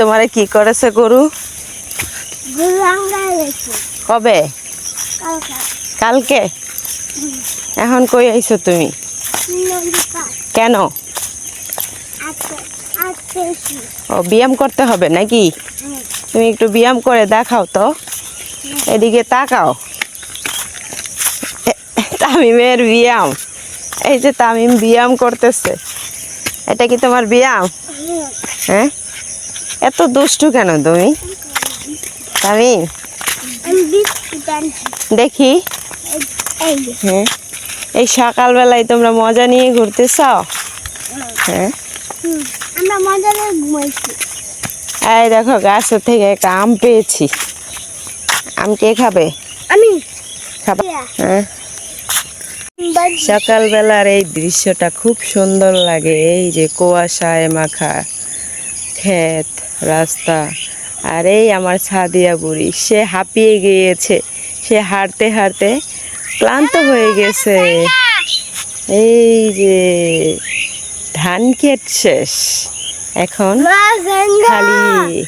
তোমারে কি করেছে গরু? কবে? কালকে। এখন কই আইছো তুমি? কেন? ও ব্যায়াম করতে হবে নাকি? তুমি একটু ব্যায়াম করে দেখাও তো। এদিকে তাকাও। তামিমের ব্যায়াম। এই যে তামিম ব্যায়াম করতেছে। এটা কি তোমার ব্যায়াম? হ্যাঁ? এত দুষ্টু কেন তুমি? আমি দেখি। হ্যাঁ। এই সকালবেলায় তোমরা মজা নিয়ে ঘুরতে চাও হ্যাঁ। এই দেখো গাছ থেকে একটা আম পেয়েছি। আম কে খাবে? আমি। খাবা। হ্যাঁ। সকালবেলার এই দৃশ্যটা খুব সুন্দর লাগে এই যে কুয়াশায় মাখা ক্ষেত। রাস্তা। আর এই আমার সাদিয়া বুড়ি সে হাঁপিয়ে গিয়েছে। সে হাঁটতে হাঁটতে ক্লান্ত হয়ে গেছে। এই যে ধান ক্ষেত শেষ। এখন খালি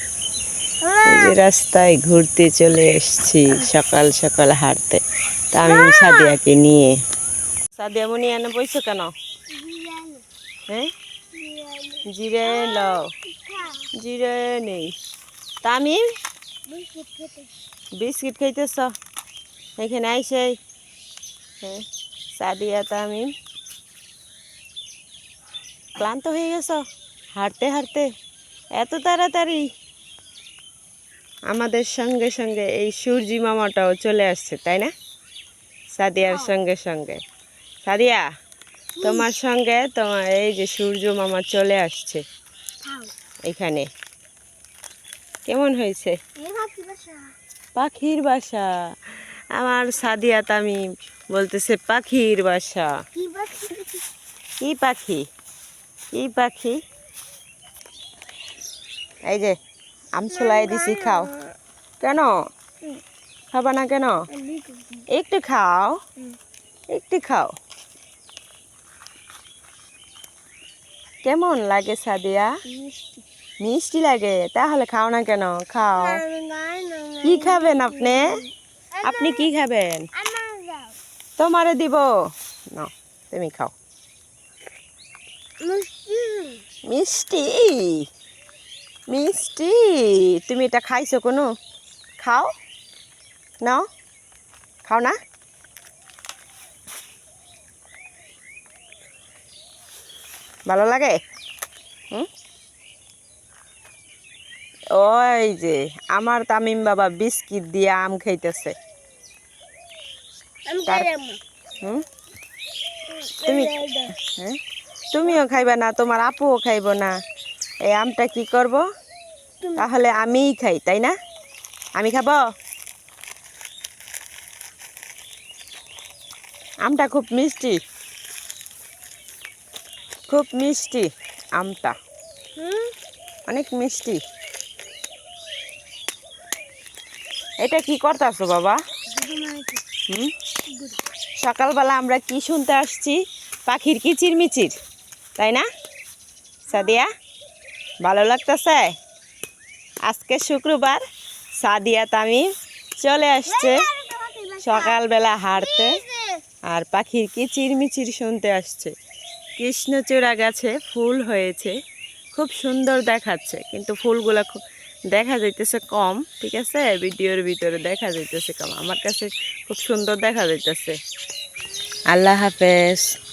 যে রাস্তায় ঘুরতে চলে এসেছি সকাল সকাল হাঁটতে। তা আমি সাদিয়াকে নিয়ে। সাদিয়া মনি এনে বইছো কেন? হ্যাঁ? জিরে লও। জিরে নেই। তা আমি বিস্কিট খাইতেছ? এখানে আইসে। হ্যাঁ সাদিয়া তামিম। ক্লান্ত হয়ে গেছ? হাঁটতে হাঁটতে। এত তাড়াতাড়ি? আমাদের সঙ্গে সঙ্গে এই সূর্যি মামাটাও চলে আসছে তাই না? সাদিয়ার সঙ্গে সঙ্গে। সাদিয়া তোমার সঙ্গে তোমার এই যে সূর্য মামা চলে আসছে। এখানে। কেমন হয়েছে? পাখির বাসা। আমার সাদিয়া তামিম বলতেছে পাখির বাসা। কি পাখি কি পাখি? এই যে আম ছোলাই দিছি খাও। কেন? খাবা না কেন? একটু খাও। একটু খাও। কেমন লাগে সাদিয়া? মিষ্টি লাগে তাহলে খাও না কেন? খাও। কি খাবেন আপনি? আপনি কি খাবেন? তোমারে দিব। না তুমি খাও। মিষ্টি? মিষ্টি? তুমি এটা খাইছো কোনো? খাও। নাও খাও না? ভালো লাগে? হুম? ওই যে আমার তামিম বাবা বিস্কিট দিয়ে আম খাইতেছে। তুমি তুমিও খাইবা না তোমার আপুও খাইব না। এই আমটা কি করব? তাহলে আমিই খাই তাই না? আমি খাব? আমটা খুব মিষ্টি। খুব মিষ্টি আমটা। অনেক মিষ্টি। এটা কি করতেছো বাবা? হুম? সকালবেলা আমরা কি শুনতে আসছি? পাখির কিচির মিচির তাই না? সাদিয়া, ভালো লাগতেছে? আজকে শুক্রবার, সাদিয়া তামিম চলে আসছে সকালবেলা হাঁটতে আর পাখির কিচির মিচির শুনতে আসছে। কৃষ্ণচূড়া গাছে ফুল হয়েছে, খুব সুন্দর দেখাচ্ছে, কিন্তু ফুলগুলা খুব দেখা যাইতেছে কম, ঠিক আছে? ভিডিওর ভিতরে দেখা যাইতেছে কম। আমার কাছে খুব সুন্দর দেখা যাইতেছে। আল্লাহ হাফেজ।